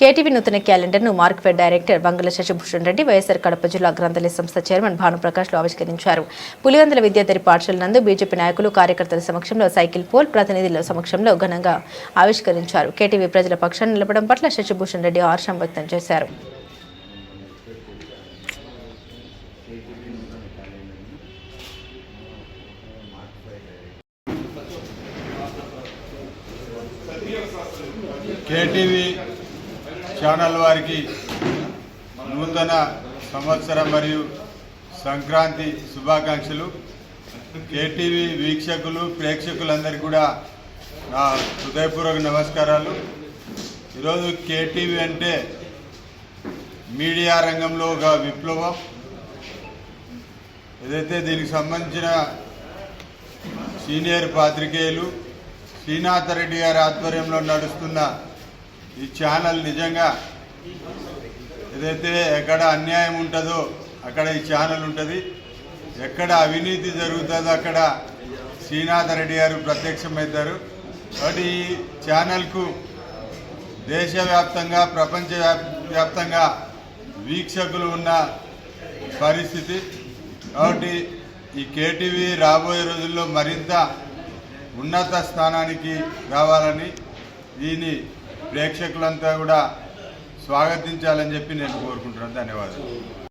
KTV నూతన క్యాలెండర్ను Markfed director Bangala Shashibhushan Reddy YSR Kadapa జిల్లా గ్రంథాలయ సంస్థ చైర్మన్ భానుప్రకాష్ ఆవిష్కరించారు. పులివెందుల విద్యాధరి పాఠశాల నందు బీజేపీ నాయకులు కార్యకర్తల సమక్షంలో సైకిల్ పోల్ ప్రతినిధుల సమక్షంలో ఘనంగా ఆవిష్కరించారు. కేటీవీ ప్రజల పక్షాన్ని నిలపడం పట్ల శశిభూషణ్ రెడ్డి హర్షం వ్యక్తం చేశారు. కేటీవీ ఛానల్ వారికి నూతన సంవత్సరం మరియు సంక్రాంతి శుభాకాంక్షలు. కేటీవీ వీక్షకులు ప్రేక్షకులందరికీ కూడా నా హృదయపూర్వక నమస్కారాలు. ఈరోజు కేటీవీ అంటే మీడియా రంగంలో ఒక విప్లవం. ఏదైతే దీనికి సంబంధించిన సీనియర్ పాత్రికేయులు శ్రీనాథరెడ్డి గారి ఆధ్వర్యంలో నడుస్తున్న ఈ ఛానల్ నిజంగా ఏదైతే ఎక్కడ అన్యాయం ఉంటుందో అక్కడ ఈ ఛానల్ ఉంటుంది. ఎక్కడ అవినీతి జరుగుతుందో అక్కడ శ్రీనాథ రెడ్డి గారు ప్రత్యక్షమవుతారు కాబట్టి ఈ ఛానల్కు దేశవ్యాప్తంగా ప్రపంచ వ్యాప్తంగా వీక్షకులు ఉన్న పరిస్థితి. కాబట్టి ఈ కేటీవీ రాబోయే రోజుల్లో మరింత ఉన్నత స్థానానికి రావాలని దీని ప్రేక్షకులంతా కూడా స్వాగతించాలని చెప్పి నేను కోరుకుంటున్నాను. ధన్యవాదాలు.